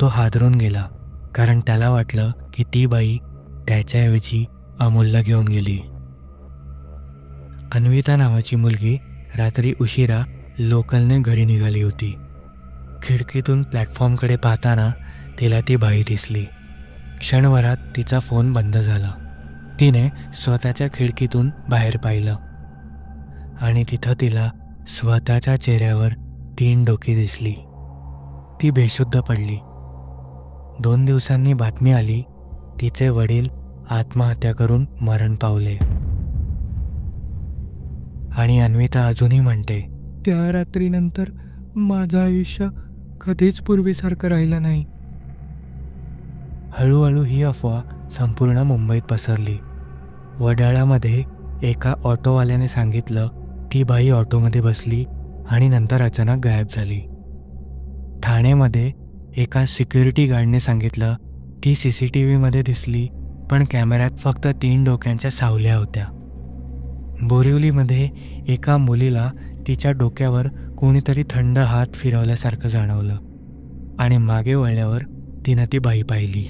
तो हादरून गेला कारण त्याला वाटलं की ती बाई त्याच्याऐवजी अमूलला घेऊन गेली. अन्विता नावाची मुलगी रात्री उशिरा लोकलने घरी निघाली होती. खिडकीतून प्लॅटफॉर्मकडे पाहताना तिला ती बाई दिसली. क्षणभरात तिचा फोन बंद झाला. तिने स्वतःच्या खिडकीतून बाहेर पाहिलं. आणि तिथं तिला स्वतःच्या चेहऱ्यावर तीन डोकी दिसली. ती बेशुद्ध पडली. दोन दिवसांनी बातमी आली तिचे वडील आत्महत्या करून मरण पावले. आणि अन्विता अजूनही म्हणते त्या रात्रीनंतर माझं आयुष्य कधीच पूर्वीसारखं राहिलं नाही. हळूहळू ही अफवा संपूर्ण मुंबईत पसरली. वडाळ्यामध्ये एका ऑटोवाल्याने सांगितलं ती बाई ऑटोमध्ये बसली आणि नंतर अचानक गायब झाली. ठाणेमध्ये एका सिक्युरिटी गार्डने सांगितलं ती सी सी टी व्हीमध्ये दिसली पण कॅमेऱ्यात फक्त तीन डोक्यांच्या सावल्या होत्या. बोरिवलीमध्ये एका मुलीला तिच्या डोक्यावर कोणीतरी थंड हात फिरवल्यासारखं जाणवलं आणि मागे वळल्यावर तिनं ती बाई पाहिली.